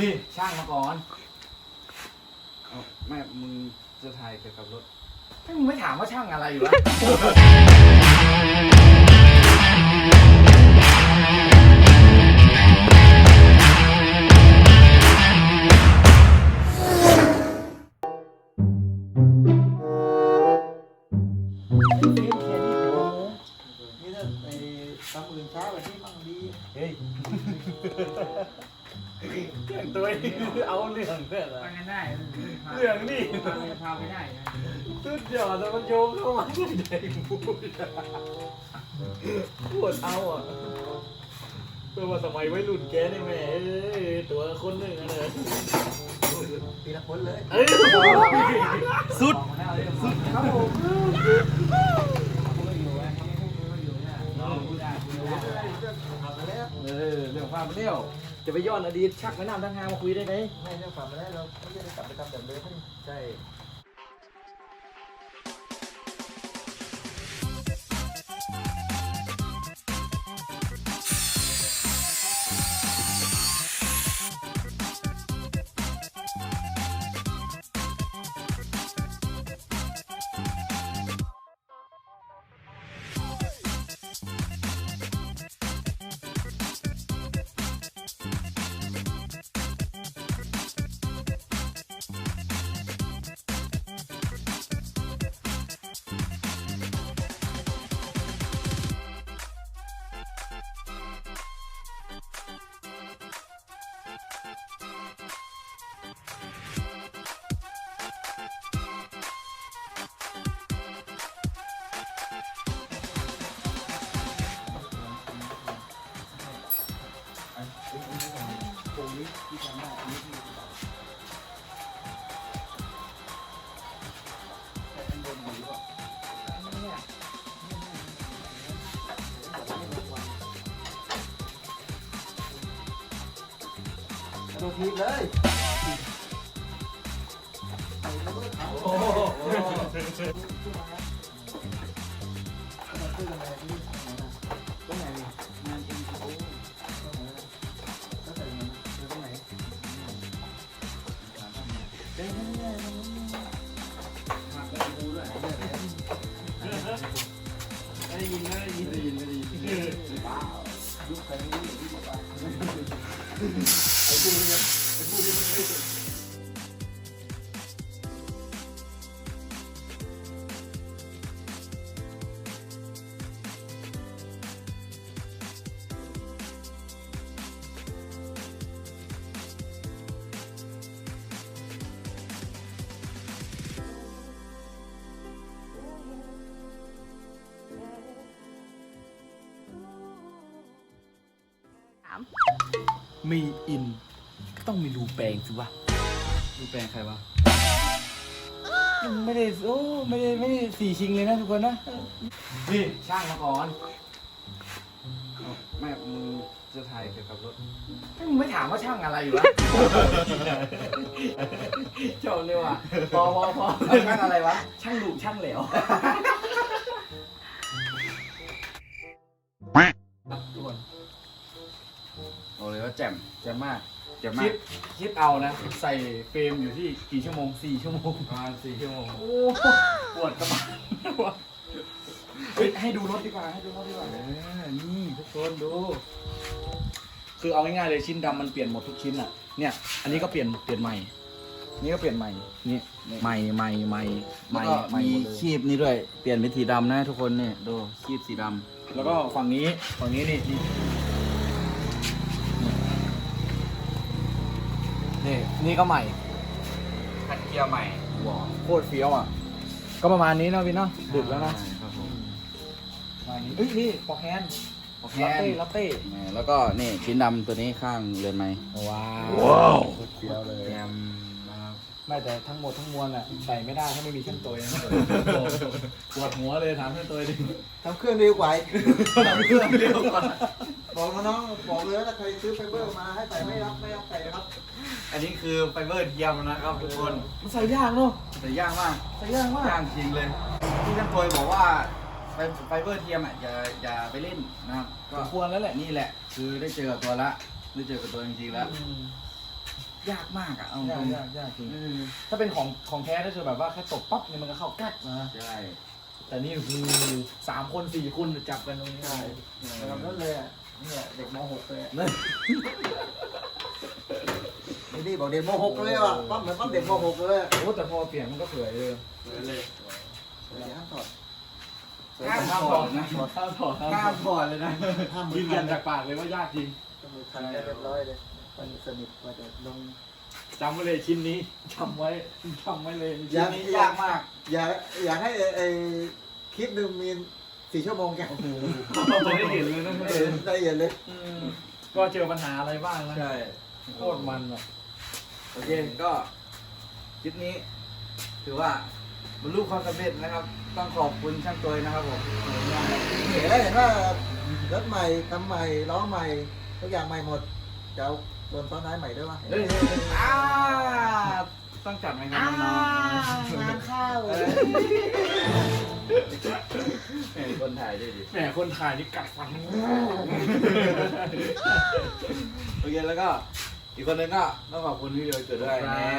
นี่ช่างมาก่อนเอาแม่มึงจะถ่ายเกี่ยวกับรถให้มึงไม่ถามว่าช่างอะไรอยู่วะ นี่ถ้าไปทำอื่นช้าแบบนี้มั่งดี เฮ้ย เรื่องตัวนี้เอาเรื่องเรื่องอะไรไปกันได้เรื่องนี่พาไปพาไปได้นะสุดยอดแล้วมันโยงเข้ามาไม่ได้พูดปวดเอาอะเพื่อว่าสมัยวัยรุ่นแกนี่แม่เอ้ยตัวคนหนึ่งอะเลยปีละคนเลยเอ้ยสุดสุดครับผมอยู่ไงอยู่เนี่ยพูดได้พูดได้ผ่านมาแล้วเออเรื่องความเลี้ยว จะไปย้อนอดีตชักแม่น้ำทั้งงานมาคุยได้ไหมไม่เรื่องผ่านมาได้เราไม่ได้กลับไปทำแบบเดิมใช่ นี่ใช่ตัวทีเลยโอ้โห ยุคใครไม่รู้อย่างที่บอกว่าไอ้พวกนี้ไอ้พวกนี้มันไม่ สุดมีอินก็ต้องมีรูแปลงสิวะดูแปลงใครวะ ไม่ได้โอ้ไม่ได้ไม่ได้สี่ชิงเลยนะทุกคนนะนี่ช่างมาก่อนเอาแม่มึงจะถ่ายเกี่ยวกับรถให้มึงไม่ถามว่าช่างอะไรอยู่วะชมเลยว่ะพอพอพอช่างอะไรวะ ช่างดุช่างเหลว แจ่มแจ่มมากแจ่มมาคิกดคิดเอานะ ใส่เฟรมอยู่ที่กี่ชั่วโมงสี่ชั่วโมงประมาณสี่ชั่วโมงโอ้ปวดกระบาลวะเฮ้ยให้ดูรถดีกว่าให้ดูรถดีกว่าเออนี่ทุกคนดู คือเอาง่ายๆเลยชิ้นดำมันเปลี่ยนหมดทุกชิ้นอะเนี่ย อันนี้ก็เปลี่ยนเปลี่ยนใหม่ นี่ก็เปลี่ยนใหม่นี่ใหม่ใหม่ใหม่ใหแล้วม่ก็ใหม่มีหมดเลยคีบนี่ด้วย เปลี่ยนเป็นสีดำนะทุกคนเนี่ยดูคีบสีดแล้วก็ฝั่งนี้ฝั่งนี้นี่นี่ นี่นี่ก็ใหม่ำคันเกียร์ใหม่ว้าวโคตรเฟี้ยวอะ ก็ประมาณนี้เนาะพี่เนาะดึกแล้วนะครับผมประมาณนี้เอ้ยนี่ปอกแฮนด์โอเคลาเต้ลาเต้แล้วก็นี่ชิ้นดำตัวนี้ข้างเรือนไม้ว้าวว้าวเฟี้ยวเลยแกมนะครับไม่แต่ทั้งหมดทั้งมวลอะใส่ไม่ได้ถ้าไม่มีช่างตัวนะปวดหัวเลยถามช่างตัวดิทำเครื่องเร็วกว่าอีกทำเครื่องเร็วกว่าบอกน้องๆบอกเลยว่าถ้าใครซื้อไฟเบอร์มาให้ใส่ไม่รับไม่รับใส่นะครับ อันนี้คือไฟเบอร์เทียมนะครับทุกคนมันใส่ยากเนาะแต่ยากมากใส่ยากมากยากจริงเลยที่ท่านโปรยบอกว่าไฟไฟเบอร์เทียมอะอย่าอย่าไปเล่นนะครับสก็มควรแล้วแหละนี่แหละ คือได้เจอกับตัวละได้เจอกับตัวจริงๆแล้วอืมยากมากอะเอาตยารกงยากยากจริงเออถ้าเป็นของของแท้ก็คือแบบว่าแค่ตบปั๊บเนี่ยมันก็เข้ากัดนะ ใช่แต่นี่คือสามคนสี่คนจับกันตรงนี้ใช่แบบนั้นเลยอะเนี่ยเด็กม .6 เลยอะ นี่บอกเด็กม .6 เลยอะปั๊มเหมือนปั๊มเด็กม .6 เลยโอ้แต่พอเปลี่ยนมันก็เผยเลยเลยอย่าห้ามถอดห้ามถอดนะห้ามถอดห้ามถอดเลยนะห้ามยืนยันจากปากเลยว่ายากจริงมือคันได้เรียบร้อยเลยมันสนิทกว่าจะลงจำไว้เลยชิ้นนี้จำไว้จำไว้เลยชิ้นนี้ยากมาก อยากอยากให้ไอ้คลิปหนึ่งมีสี่ชั่วโมงแกเราจะได้เห็นเลยนะได้เห็นเลยก็เจอปัญหาอะไรบ้างนะใช่โคตรมันอะ โอเคก็คลิปนี้ ถือว่าบรรลุความสำเร็จนะครับ ต้องขอบคุณช่างตัวนะครับผมเห็นแล้วเห็นว่ารถใหม่ทำใหม่ล้อใหม่ทุกอย่างใหม่หมดจะเอาโดนซ้อนท้ายใหม่ด้วยวะเฮ้ยเฮ้ยเฮ้ยอ้าต้องจัดไหมครับน้องๆงานเข้าเออเห็นคนถ่ายด้วยดิ แหมคนถ่ายนี่กัดฟัน โอเคแล้วก็ อีกคนนึงก็ต้องขอบคุณพี่โยเกิดด้วยแน่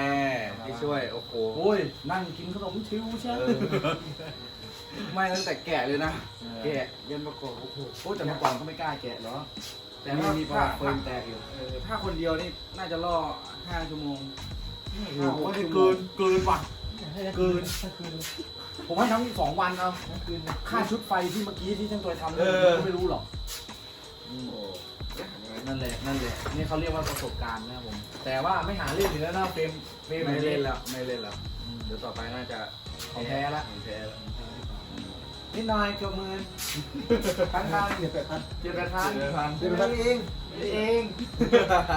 ที่ช่วยโอ้โหโอ้ยนั่งกินขนมชิวใช่เออไม่ตั้งแต่แกะเลยนะแกะยันประกอบโอ้โหโอ้แต่เมื่อก่อนก็ไม่กล้าแกะหรอแต่ว่ามีประวัติเฟิร์มแตกอยู่เออถ้าคนเดียวนี่น่าจะล่อห้าชั่วโมงโอ้โหเกินเกินว่ะเกินผมให้ทั้งสองวันเอาค่าชุดไฟที่เมื่อกี้ที่ช่างตัวทำเนี่ยผมก็ไม่รู้หรอก นั่นแหละนั่นแหละนี่เขาเรียกว่าประสบการณ์นะครับผม แต่ว่าไม่หาเล่นอีกแล้วนะเฟรมเฟรมไม่เล่นแล้วไม่เล่นแล้วเดี๋ยวต่อไปน่าจะของแท้ละของแท้แล้วนิดหน่อยเกือบหมื่นพันพันเดี๋ยวแปดพันเจ็ดแปดพันเจ็ดแปดพันเดี๋ยวแปดพันเองนี่เอง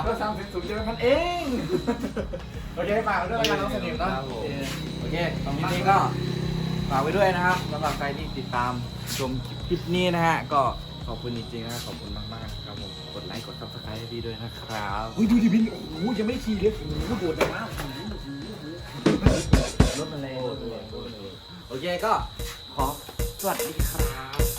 ก็สามสิบสูงเจ็ดแปดพันเองโอเคฝากไว้ด้วยแล้วกันน้องสนิมเนอะครับผมเออโอเคตรงนี้ก็ฝากไว้ด้วยนะครับสำหรับใครที่ติดตามชมคลิปนี้นะฮะก็ข อบคุณจริงๆนะขอบคุณมากๆครับผมกดไลค์กดซับสไครต์ให้พี่ด้วยนะครับเฮ้ยดูดิพี่โอ้โหยังไม่ขี่เลยโอ้โหโดดไปมากโอ้โหรถมันแรงรถมันแรงรถมันแรงโอเคก็ขอสวัสดีครับ